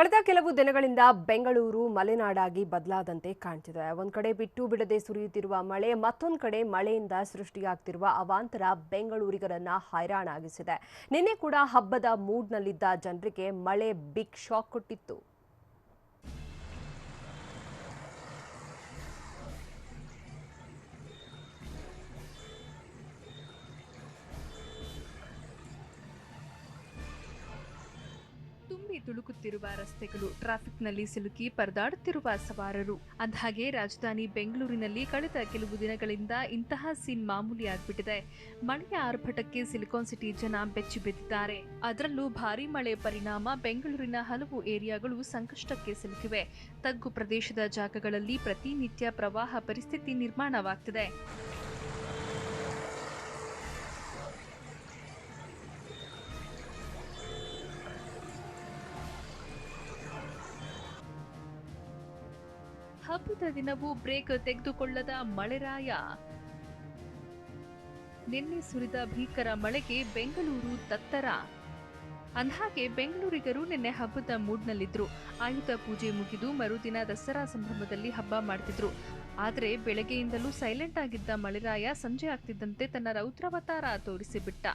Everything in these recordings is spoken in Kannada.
ಕಳೆದ ಕೆಲವು ದಿನಗಳಿಂದ ಬೆಂಗಳೂರು ಮಲೆನಾಡಾಗಿ ಬದಲಾದಂತೆ ಕಾಣ್ತಿದೆ. ಒಂದು ಕಡೆ ಬಿಟ್ಟು ಬಿಡದೆ ಸುರಿಯುತ್ತಿರುವ ಮಳೆ, ಮತ್ತೊಂದು ಕಡೆ ಮಳೆಯಿಂದ ಸೃಷ್ಟಿಯಾಗ್ತಿರುವ ಅವಾಂತರ ಬೆಂಗಳೂರಿಗರನ್ನ ಹೈರಾಣಾಗಿಸಿದೆ. ನಿನ್ನೆ ಕೂಡ ಹಬ್ಬದ ಮೂಡ್ನಲ್ಲಿದ್ದ ಜನರಿಗೆ ಮಳೆ ಬಿಗ್ ಶಾಕ್ ಕೊಟ್ಟಿತ್ತು. ತುಳುಕುತ್ತಿರುವ ರಸ್ತೆಗಳು ಟ್ರಾಫಿಕ್ನಲ್ಲಿ ಸಿಲುಕಿ ಪರದಾಡುತ್ತಿರುವ ಸವಾರರು. ಅಂದಹಾಗೆ ರಾಜಧಾನಿ ಬೆಂಗಳೂರಿನಲ್ಲಿ ಕಳೆದ ಕೆಲವು ದಿನಗಳಿಂದ ಇಂತಹ ಸೀನ್ ಮಾಮೂಲಿಯಾಗ್ಬಿಟ್ಟಿದೆ. ಮಳೆಯ ಆರ್ಭಟಕ್ಕೆ ಸಿಲಿಕಾನ್ ಸಿಟಿ ಜನ ಬೆಚ್ಚಿ ಅದರಲ್ಲೂ ಭಾರೀ ಮಳೆ ಪರಿಣಾಮ ಬೆಂಗಳೂರಿನ ಹಲವು ಏರಿಯಾಗಳು ಸಂಕಷ್ಟಕ್ಕೆ ಸಿಲುಕಿವೆ. ತಗ್ಗು ಪ್ರದೇಶದ ಜಾಗಗಳಲ್ಲಿ ಪ್ರತಿನಿತ್ಯ ಪ್ರವಾಹ ಪರಿಸ್ಥಿತಿ ನಿರ್ಮಾಣವಾಗ್ತಿದೆ. ಹಬ್ಬದ ದಿನವೂ ಬ್ರೇಕ್ ತೆಗೆದುಕೊಳ್ಳದ ಮಳೆರಾಯ. ನಿನ್ನೆ ಸುರಿದ ಭೀಕರ ಮಳೆಗೆ ಬೆಂಗಳೂರು ತತ್ತರ. ಅಂದಹಾಗೆ ಬೆಂಗಳೂರಿಗರು ನಿನ್ನೆ ಹಬ್ಬದ ಮೂಡ್ನಲ್ಲಿದ್ರು. ಆಯುಧ ಪೂಜೆ ಮುಗಿದು ಮರುದಿನ ದಸರಾ ಸಂಭ್ರಮದಲ್ಲಿ ಹಬ್ಬ ಮಾಡ್ತಿದ್ರು. ಆದರೆ ಬೆಳಗ್ಗೆಯಿಂದಲೂ ಸೈಲೆಂಟ್ ಆಗಿದ್ದ ಮಳೆರಾಯ ಸಂಜೆ ಆಗ್ತಿದ್ದಂತೆ ತನ್ನ ರೌದ್ರಾವತಾರ ತೋರಿಸಿಬಿಟ್ಟ.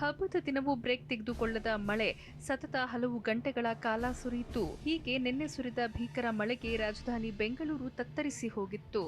ಹಬ್ಬದ ದಿನವೂ ಬ್ರೇಕ್ ತೆಗೆದುಕೊಳ್ಳದ ಮಳೆ. ಸತತ ಹಲವು ಗಂಟೆಗಳ ಕಾಲ ಸುರಿಯಿತು. ಹೀಗೆ ನಿನ್ನೆ ಸುರಿದ ಭೀಕರ ಮಳೆಗೆ ರಾಜಧಾನಿ ಬೆಂಗಳೂರು ತತ್ತರಿಸಿ ಹೋಗಿತ್ತು.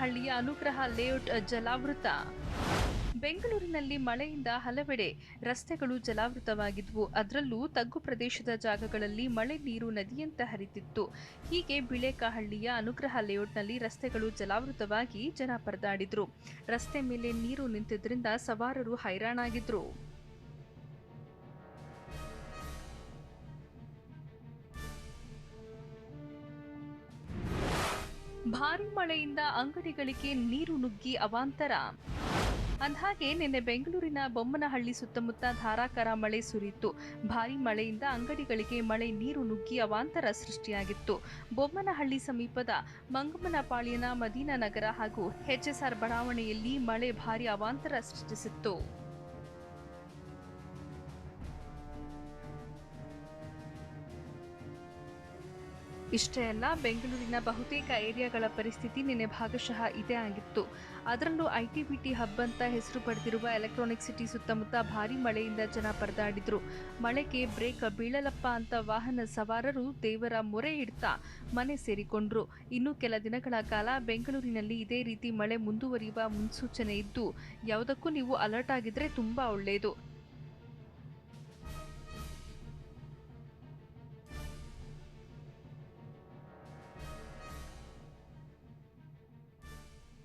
ಹಳ್ಳಿಯ ಅನುಗ್ರಹ ಲೇಔಟ್ ಜಲಾವೃತ. ಬೆಂಗಳೂರಿನಲ್ಲಿ ಮಳೆಯಿಂದ ಹಲವೆಡೆ ರಸ್ತೆಗಳು ಜಲಾವೃತವಾಗಿದ್ವು. ಅದರಲ್ಲೂ ತಗ್ಗು ಪ್ರದೇಶದ ಜಾಗಗಳಲ್ಲಿ ಮಳೆ ನೀರು ನದಿಯಂತೆ ಹರಿತಿತ್ತು. ಹೀಗೆ ಬಿಳೆಕಹಳ್ಳಿಯ ಅನುಗ್ರಹ ಲೇಔಟ್ನಲ್ಲಿ ರಸ್ತೆಗಳು ಜಲಾವೃತವಾಗಿ ಜನ ಪರದಾಡಿದ್ರು. ರಸ್ತೆ ಮೇಲೆ ನೀರು ನಿಂತಿದ್ದರಿಂದ ಸವಾರರು ಹೈರಾಣಾಗಿದ್ರು. ಭಾರಿ ಮಳೆಯಿಂದ ಅಂಗಡಿಗಳಿಗೆ ನೀರು ನುಗ್ಗಿ ಅವಾಂತರ. ಅಂದಹಾಗೆ, ನಿನ್ನೆ ಬೆಂಗಳೂರಿನ ಬೊಮ್ಮನಹಳ್ಳಿ ಸುತ್ತಮುತ್ತ ಧಾರಾಕಾರ ಮಳೆ ಸುರಿಯಿತು. ಭಾರಿ ಮಳೆಯಿಂದ ಅಂಗಡಿಗಳಿಗೆ ಮಳೆ ನೀರು ನುಗ್ಗಿ ಅವಾಂತರ ಸೃಷ್ಟಿಯಾಗಿತ್ತು. ಬೊಮ್ಮನಹಳ್ಳಿ ಸಮೀಪದ ಮಂಗಮ್ಮನಪಾಳ್ಯನ ಮದೀನಾ ನಗರ ಹಾಗೂ ಎಚ್ಎಸ್ಆರ್ ಬಡಾವಣೆಯಲ್ಲಿ ಮಳೆ ಭಾರಿ ಅವಾಂತರ ಸೃಷ್ಟಿಸಿತ್ತು. ಇಷ್ಟೇ ಅಲ್ಲ, ಬೆಂಗಳೂರಿನ ಬಹುತೇಕ ಏರಿಯಾಗಳ ಪರಿಸ್ಥಿತಿ ನಿನ್ನೆ ಭಾಗಶಃ ಇದೇ ಆಗಿತ್ತು. ಅದರಲ್ಲೂ ಐಟಿ ಬಿಟಿ ಹಬ್ ಅಂತ ಹೆಸರು ಪಡೆದಿರುವ ಎಲೆಕ್ಟ್ರಾನಿಕ್ ಸಿಟಿ ಸುತ್ತಮುತ್ತ ಭಾರಿ ಮಳೆಯಿಂದ ಜನ ಪರದಾಡಿದ್ರು. ಮಳೆಗೆ ಬ್ರೇಕ್ ಬೀಳಲಪ್ಪ ಅಂತ ವಾಹನ ಸವಾರರು ದೇವರ ಮೊರೆ ಇಡ್ತಾ ಮನೆ ಸೇರಿಕೊಂಡ್ರು. ಇನ್ನು ಕೆಲ ದಿನಗಳ ಕಾಲ ಬೆಂಗಳೂರಿನಲ್ಲಿ ಇದೇ ರೀತಿ ಮಳೆ ಮುಂದುವರಿಯುವ ಮುನ್ಸೂಚನೆ ಇದ್ದು, ಯಾವುದಕ್ಕೂ ನೀವು ಅಲರ್ಟ್ ಆಗಿದ್ರೆ ತುಂಬಾ ಒಳ್ಳೆಯದು